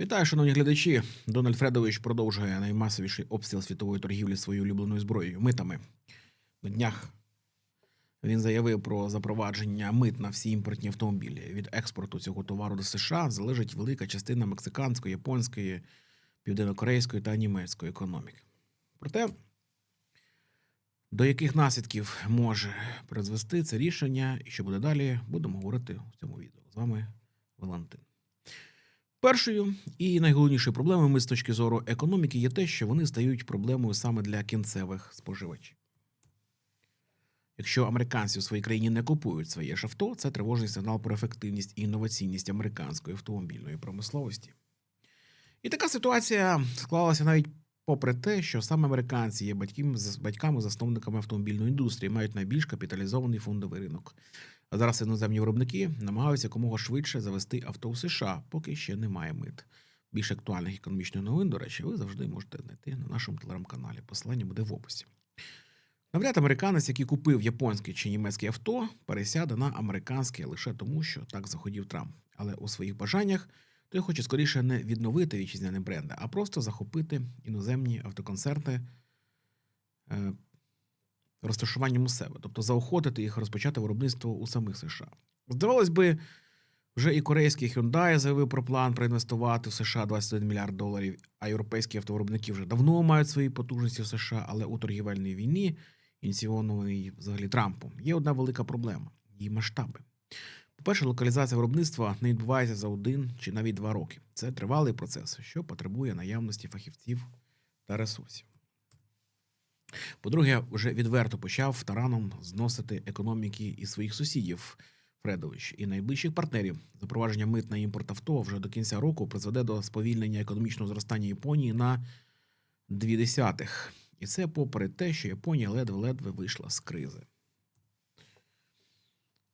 Вітаю, шановні глядачі. Дональд Фредович продовжує наймасовіший обстріл світової торгівлі своєю улюбленою зброєю митами. На днях він заявив про запровадження мит на всі імпортні автомобілі. Від експорту цього товару до США залежить велика частина мексиканської, японської, південнокорейської та німецької економіки. Проте, до яких наслідків може призвести це рішення і що буде далі, будемо говорити в цьому відео. З вами Валентин. Першою і найголовнішою проблемою з точки зору економіки є те, що вони стають проблемою саме для кінцевих споживачів. Якщо американці у своїй країні не купують своє ж авто, це тривожний сигнал про ефективність і інноваційність американської автомобільної промисловості. І така ситуація склалася навіть попри те, що саме американці є батьками, батьками-засновниками автомобільної індустрії, мають найбільш капіталізований фондовий ринок. А зараз іноземні виробники намагаються якомога швидше завести авто в США, поки ще немає мит. Більш актуальних економічних новин, до речі, ви завжди можете знайти на нашому телеграм-каналі. Посилання буде в описі. Навряд американець, який купив японське чи німецьке авто, пересяде на американське лише тому, що так заходів Трамп. Але у своїх бажаннях той хоче скоріше не відновити вітчизняні бренди, а просто захопити іноземні автоконцерти е, розташуванням у себе, тобто заохотити їх розпочати виробництво у самих США. Здавалось би, вже і корейський Hyundai заявив про план проінвестувати в США 21 мільярд доларів, а європейські автовиробники вже давно мають свої потужності в США, але у торгівельній війні, ініційованій взагалі Трампом, є одна велика проблема її масштаби. По-перше, локалізація виробництва не відбувається за один чи навіть два роки. Це тривалий процес, що потребує наявності фахівців та ресурсів. По-друге, вже відверто почав тараном зносити економіки і своїх сусідів Фредович і найближчих партнерів. Запровадження мит на імпорт авто вже до кінця року призведе до сповільнення економічного зростання Японії на дві десятих. І це попри те, що Японія ледве-ледве вийшла з кризи.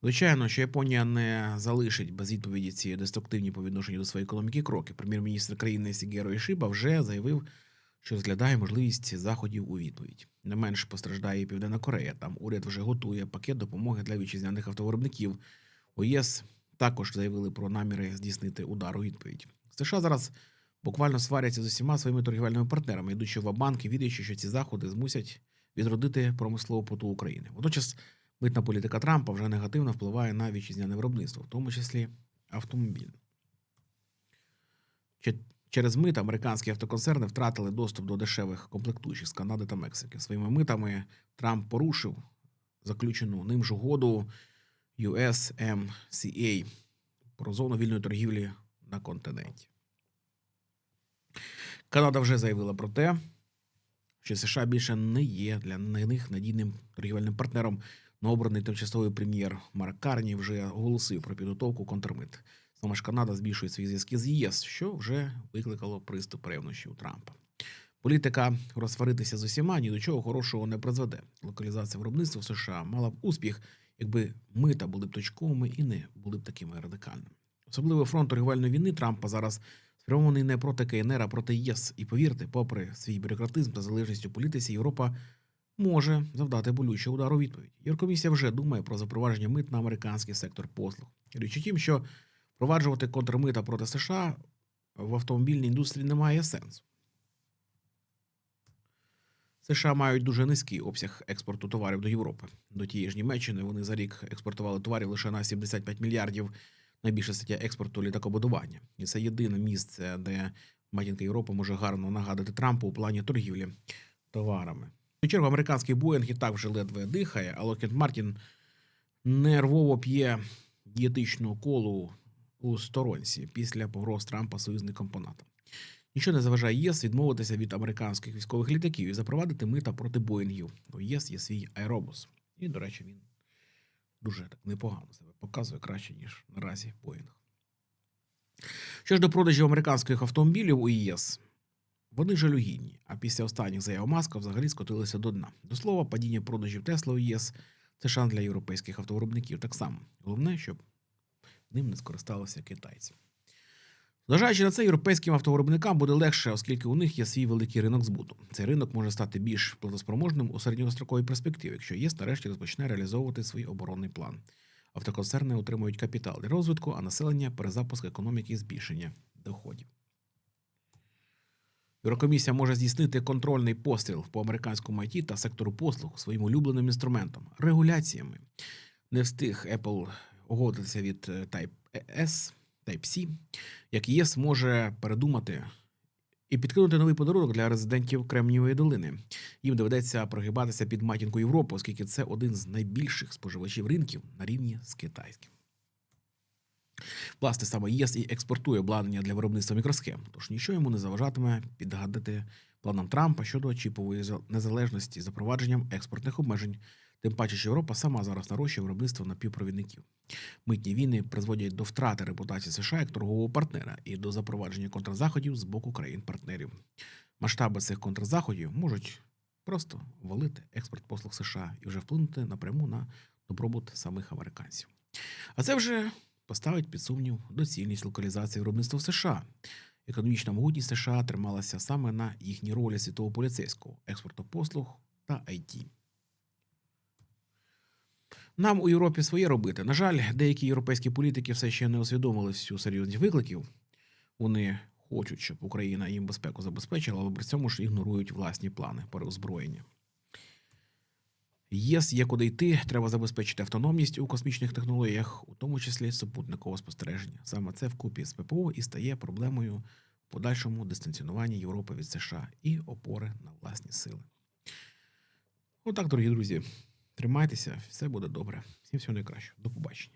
Звичайно, що Японія не залишить без відповіді ці деструктивні по відношенню до своєї економіки кроки. Прем'єр-міністр країни Сігеро Ішиба вже заявив, що розглядає можливість заходів у відповідь. Не менш постраждає і Південна Корея. Там уряд вже готує пакет допомоги для вітчизняних автовиробників. У ЄС також заявили про наміри здійснити удар у відповідь. США зараз буквально сваряться з усіма своїми торгівельними партнерами, йдучи в банки, вірячи, що ці заходи змусять відродити промислову поту України. Водночас митна політика Трампа вже негативно впливає на вітчизняне виробництво, в тому числі автомобільне. Через мит американські автоконцерни втратили доступ до дешевих комплектуючих з Канади та Мексики. Своїми митами Трамп порушив заключену ним ж угоду USMCA про зону вільної торгівлі на континенті. Канада вже заявила про те, що США більше не є для них надійним торгівельним партнером. Новообраний тимчасовий прем'єр Марк Карні вже оголосив про підготовку контрмит. Саме ж Канада збільшує свої зв'язки з ЄС, що вже викликало приступ ревнощів Трампа. Політика розсваритися з усіма ні до чого хорошого не призведе. Локалізація виробництва в США мала б успіх, якби мита були б точковими і не були б такими радикальними. Особливо фронт торгівельної війни Трампа зараз спрямований не проти КНР, а проти ЄС. І повірте, попри свій бюрократизм та залежність у політиці, Європа може завдати болючий удар у відповідь. Єврокомісія вже думає про запровадження мит на американський сектор послуг. Річ у тім, що Впроваджувати контрмита проти США в автомобільній індустрії немає сенсу. США мають дуже низький обсяг експорту товарів до Європи. До тієї ж Німеччини вони за рік експортували товарів лише на 75 мільярдів. Найбільша стаття експорту літакобудування. І це єдине місце, де матінка Європи може гарно нагадати Трампу у плані торгівлі товарами. Свою чергу американський Боїнг і так вже ледве дихає, а Локет Мартін нервово п'є дієтичну колу у сторонці після погроз Трампа союзником по НАТО. Нічого не заважає ЄС відмовитися від американських військових літаків і запровадити мита проти Боїнгів. У ЄС є свій аеробус. І, до речі, він дуже так непогано себе показує краще, ніж наразі Боїнг. Що ж до продажів американських автомобілів у ЄС, вони жалюгідні, а після останніх заяв Маска взагалі скотилися до дна. До слова, падіння продажів Тесла у ЄС це шанс для європейських автовиробників так само. Головне, щоб ним не скористалися китайці. Зважаючи на це, європейським автовиробникам буде легше, оскільки у них є свій великий ринок збуту. Цей ринок може стати більш платоспроможним у середньостроковій перспективі, якщо ЄС нарешті розпочне реалізовувати свій оборонний план. Автоконцерни отримують капітал для розвитку, а населення перезапуск економіки і збільшення доходів. Єврокомісія може здійснити контрольний постріл по американському IT та сектору послуг своїм улюбленим інструментом регуляціями. Не встиг Apple угодитися від е, Type-S, Type-C, як ЄС може передумати і підкинути новий подарунок для резидентів Кремнієвої долини. Їм доведеться прогибатися під матінку Європи, оскільки це один з найбільших споживачів ринків на рівні з китайським. Власне, саме ЄС і експортує обладнання для виробництва мікросхем, тож нічого йому не заважатиме підгадати планам Трампа щодо чіпової незалежності запровадженням експортних обмежень. Тим паче, що Європа сама зараз нарощує виробництво напівпровідників. Митні війни призводять до втрати репутації США як торгового партнера і до запровадження контрзаходів з боку країн-партнерів. Масштаби цих контрзаходів можуть просто валити експорт послуг США і вже вплинути напряму на добробут самих американців. А це вже поставить під сумнів доцільність локалізації виробництва в США. Економічна могутність США трималася саме на їхній ролі світового поліцейського експорту послуг та IT. Нам у Європі своє робити. На жаль, деякі європейські політики все ще не усвідомили всю серйозність викликів. Вони хочуть, щоб Україна їм безпеку забезпечила, але при цьому ж ігнорують власні плани переозброєння. ЄС є куди йти, треба забезпечити автономність у космічних технологіях, у тому числі супутникового спостереження. Саме це вкупі з ППО і стає проблемою в подальшому дистанціонуванні Європи від США і опори на власні сили. Отак, дорогі друзі, тримайтеся, все буде добре. Всім всього найкращого. До побачення.